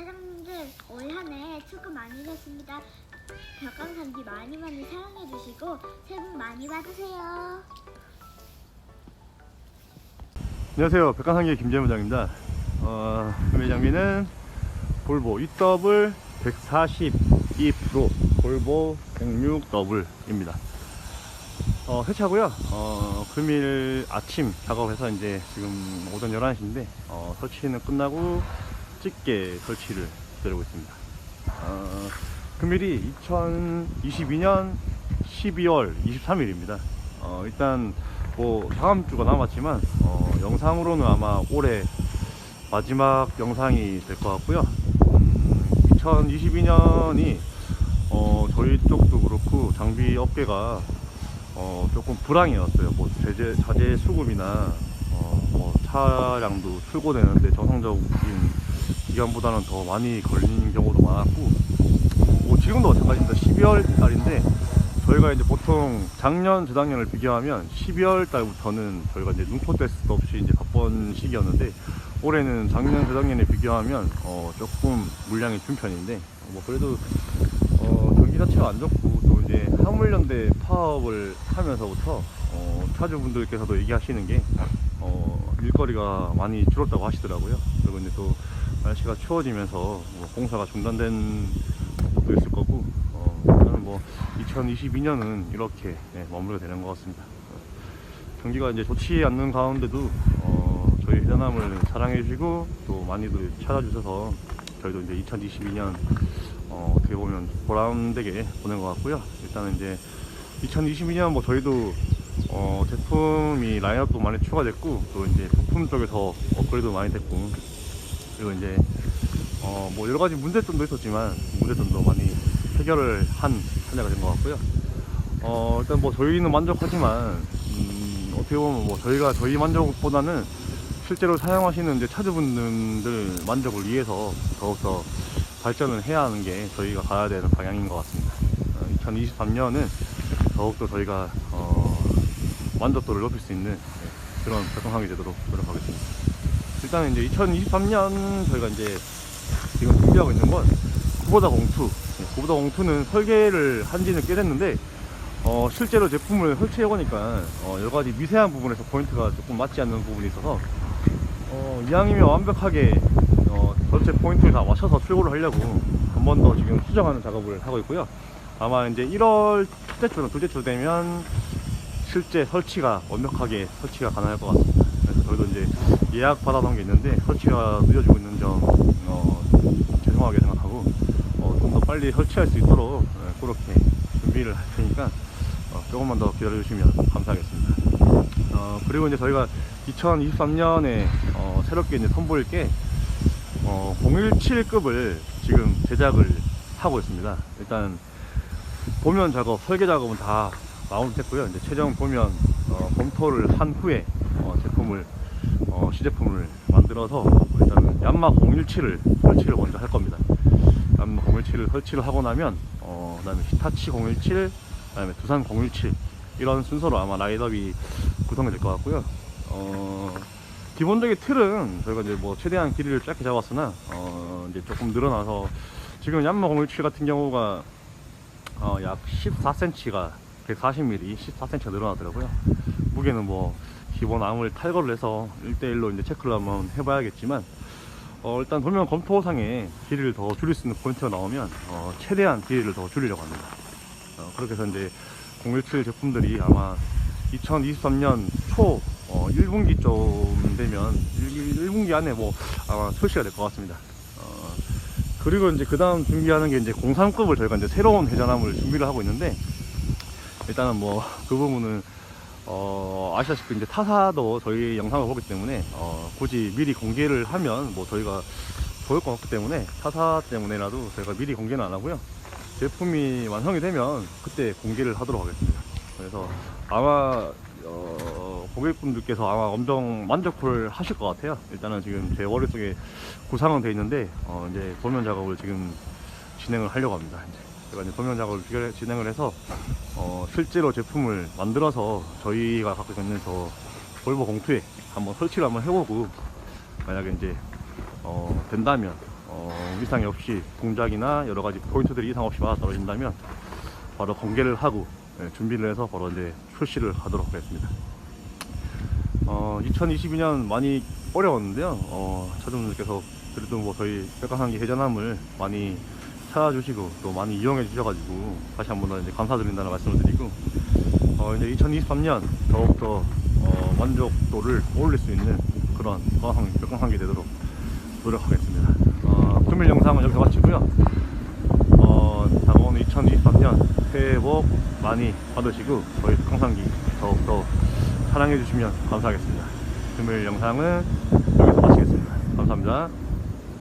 사장님들 올 한 해 수고 많으셨습니다. 벽강산지 많이 많이 사랑해 주시고 새해 복 많이 받으세요. 안녕하세요. 백강상계 김재무장입니다. 어, 구매 장비는 볼보 EW 142 프로 볼보 106 더블입니다. 어, 세차고요. 어, 금일 아침 작업해서 이제 지금 오전 11시인데 어, 설치는 끝나고 집게 설치를 기다리고 있습니다. 어, 금일이 2022년 12월 23일입니다. 어, 일단 뭐 다음 주가 남았지만 어, 영상으로는 아마 올해 마지막 영상이 될 것 같고요. 음, 2022년이 어, 저희 쪽도 그렇고 장비 업계가 어, 조금 불황이었어요. 뭐 제재, 자재 수급이나 어, 뭐 차량도 출고되는데 정상적인 기간보다는 더 많이 걸리는 경우도 많았고 뭐 지금도 마찬가지입니다. 12월 달인데 저희가 이제 보통 작년, 재작년을 비교하면 12월 달부터는 저희가 이제 눈코 테스트 없이 이제 바쁜 시기였는데 올해는 작년, 재작년에 비교하면 어 조금 물량이 준 편인데 뭐 그래도 어 경기 자체가 안 좋고 또 이제 화물연대 파업을 하면서부터 어 차주분들께서도 얘기하시는 게 어, 일거리가 많이 줄었다고 하시더라고요. 그리고 이제 또 날씨가 추워지면서 뭐 공사가 중단된 것도 있을 거고 어, 저는 뭐 2022년은 이렇게 네, 마무리가 되는 것 같습니다. 어, 경기가 이제 좋지 않는 가운데도 어, 저희 회전함을 사랑해 주시고 또 많이들 찾아주셔서 저희도 이제 2022년 어, 어떻게 보면 보람되게 보낸 것 같고요. 일단은 이제 2022년 뭐 저희도 어, 제품이 라인업도 많이 추가됐고 또 이제 부품 쪽에서 업그레이드 많이 됐고 그리고 이제 어, 뭐 여러 가지 문제점도 있었지만 문제점도 많이 해결을 한 한 해가 된 것 같고요. 어, 일단 뭐 저희는 만족하지만 음, 어떻게 보면 뭐 저희가 저희 만족보다는 실제로 사용하시는 이제 차주분들 만족을 위해서 더욱더 발전을 해야 하는 게 저희가 가야 되는 방향인 것 같습니다. 어, 2023년은 더욱더 저희가 어, 만족도를 높일 수 있는 네, 그런 활동하게 되도록 노력하겠습니다. 일단은 이제 2023년 저희가 이제 지금 준비하고 있는 건 구보다 공투. 네, 구보다 공투는 설계를 한 지는 꽤 됐는데 어, 실제로 제품을 설치해 보니까 어, 여러 가지 미세한 부분에서 포인트가 조금 맞지 않는 부분이 있어서 어, 이왕이면 완벽하게 어, 전체 포인트를 다 맞춰서 출고를 하려고 한 번 더 지금 수정하는 작업을 하고 있고요. 아마 이제 1월 첫째 주나 둘째 주 되면 실제 설치가 완벽하게 설치가 가능할 것 같습니다. 그래서 저희도 이제 예약 받아놓은 게 있는데 설치가 늦어지고 있는 점 어, 죄송하게 생각하고 어, 좀 더 빨리 설치할 수 있도록 예, 그렇게 준비를 할 테니까 어, 조금만 더 기다려 주시면 감사하겠습니다. 어, 그리고 이제 저희가 2023년에 어, 새롭게 이제 선보일 게 어, 017급을 지금 제작을 하고 있습니다. 일단 보면 작업, 설계 작업은 다 마무리 됐고요. 이제 최종 보면 어, 검토를 한 후에 어, 제품을 어, 시제품을 만들어서 일단은 얀마 017을 설치를 먼저 할 겁니다. 얀마 017을 설치를 하고 나면 어, 그다음에 히타치 017, 그다음에 두산 017 이런 순서로 아마 라인업이 구성이 될 것 같고요. 어, 기본적인 틀은 저희가 이제 뭐 최대한 길이를 짧게 잡았으나 어, 이제 조금 늘어나서 지금 얀마 017 같은 경우가 어, 약 14cm가 140mm, 14cm가 늘어나더라고요. 무게는 뭐 기본 암을 탈거를 해서 1대1로 이제 체크를 한번 해봐야겠지만 어, 일단 도면 검토상에 길이를 더 줄일 수 있는 포인트가 나오면 어, 최대한 길이를 더 줄이려고 합니다. 어, 그렇게 해서 이제 017 제품들이 아마 2023년 초 어, 1분기쯤 되면 1, 분기 안에 뭐 아마 출시가 될 것 같습니다. 어, 그리고 이제 그 다음 준비하는 게 이제 03급을 저희가 이제 새로운 회전함을 준비를 하고 있는데 일단은 뭐 그 부분은 어, 아시다시피 이제 타사도 저희 영상을 보기 때문에 어, 굳이 미리 공개를 하면 뭐 저희가 좋을 것 같기 때문에 타사 때문에라도 저희가 미리 공개는 안 하고요. 제품이 완성이 되면 그때 공개를 하도록 하겠습니다. 그래서 아마 어, 고객분들께서 아마 엄청 만족을 하실 것 같아요. 일단은 지금 제 머릿속에 구상은 돼 있는데 어, 이제 도면 작업을 지금 진행을 하려고 합니다. 이제 제가 이제 도면 작업을 진행을 해서 어, 실제로 제품을 만들어서 저희가 갖고 있는 저 볼보 공투에 한번 설치를 한번 해보고 만약에 이제 어, 된다면 어, 어, 이상이 없이 동작이나 여러 가지 포인트들이 이상 없이 맞아 떨어진다면 바로 공개를 하고 예, 준비를 해서 바로 이제 출시를 하도록 하겠습니다. 어, 2022년 많이 어려웠는데요. 어, 차주분들께서 그래도 뭐 저희 백과한기 회전함을 많이 찾아주시고 또 많이 이용해 주셔가지고 다시 한 번 더 이제 감사드린다는 말씀을 드리고 어, 이제 2023년 더욱더 어, 만족도를 올릴 수 있는 그런 백과한기 되도록 노력하겠습니다. 어, 금일 영상은 여기서 마치고요. 어, 다가오는 2023년 새해 복 많이 받으시고 저희 평상기 더욱더 사랑해 주시면 감사하겠습니다. 금요일 영상은 여기서 마치겠습니다. 감사합니다.